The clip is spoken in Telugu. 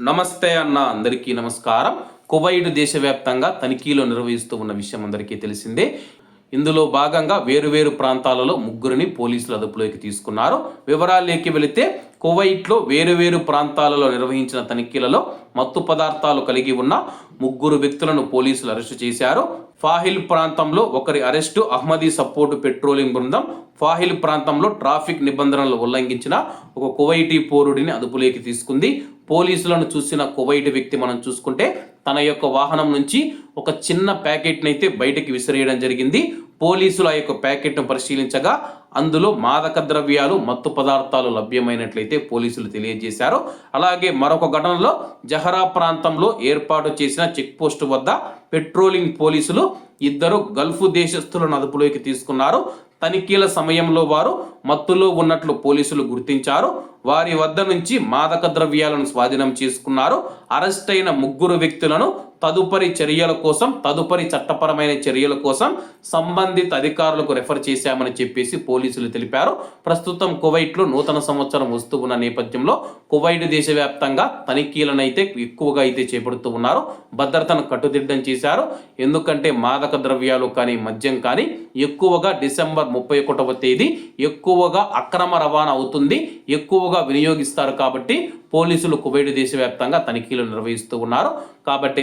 నమస్తే అన్న అందరికీ నమస్కారం. కువైట్ దేశవ్యాప్తంగా తనిఖీలు నిర్వహిస్తూ ఉన్న విషయం అందరికీ తెలిసిందే. ఇందులో భాగంగా వేరువేరు ప్రాంతాలలో ముగ్గురిని పోలీసులు అదుపులోకి తీసుకున్నారు. వివరాల్లోకి వెళితే కువైట్లో వేరువేరు ప్రాంతాలలో నిర్వహించిన తనిఖీలలో మత్తు పదార్థాలు కలిగి ఉన్న ముగ్గురు వ్యక్తులను పోలీసులు అరెస్టు చేశారు. ఫాహిల్ ప్రాంతంలో ఒకరి అరెస్టు అహ్మదీ సపోర్టు పెట్రోలింగ్ బృందం ఫాహిల్ ప్రాంతంలో ట్రాఫిక్ నిబంధనలు ఉల్లంఘించిన ఒక కువైటీ పౌరుడిని అదుపులోకి తీసుకుంది. పోలీసులను చూసిన కువైట్ వ్యక్తి మనం చూసుకుంటే తన యొక్క వాహనం నుంచి ఒక చిన్న ప్యాకెట్ని అయితే బయటకి విసిరేయడం జరిగింది. పోలీసులు ఆ యొక్క ప్యాకెట్ను పరిశీలించగా అందులో మాదక ద్రవ్యాలు మత్తు పదార్థాలు లభ్యమైనట్లయితే పోలీసులు తెలియజేశారు. అలాగే మరొక ఘటనలో జహరా ప్రాంతంలో ఏర్పాటు చేసిన చెక్ పోస్ట్ వద్ద పెట్రోలింగ్ పోలీసులు ఇద్దరు గల్ఫ్ దేశస్థులను అదుపులోకి తీసుకున్నారు. తనిఖీల సమయంలో వారు మత్తులో ఉన్నట్లు పోలీసులు గుర్తించారు. వారి వద్ద నుంచి మాదక ద్రవ్యాలను స్వాధీనం చేసుకున్నారు. అరెస్ట్ అయిన ముగ్గురు వ్యక్తులను తదుపరి చర్యల కోసం తదుపరి చట్టపరమైన చర్యల కోసం సంబంధిత అధికారులకు రెఫర్ చేశామని చెప్పేసి పోలీసులు తెలిపారు. ప్రస్తుతం కువైట్లో నూతన సంవత్సరం వస్తూ ఉన్న నేపథ్యంలో కువైట్ దేశవ్యాప్తంగా తనిఖీలను అయితే ఎక్కువగా అయితే చేపడుతూ ఉన్నారు. భద్రతను కట్టుదిడ్డం చేశారు. ఎందుకంటే మాదక ద్రవ్యాలు కానీ మద్యం కానీ ఎక్కువగా డిసెంబర్ ముప్పై ఒకటవ తేదీ ఎక్కువగా అక్రమ రవాణా అవుతుంది. ఎక్కువగా వినియోగిస్తారు కాబట్టి పోలీసులు కువైట్ దేశవ్యాప్తంగా తనిఖీలు నిర్వహిస్తూ ఉన్నారు. కాబట్టి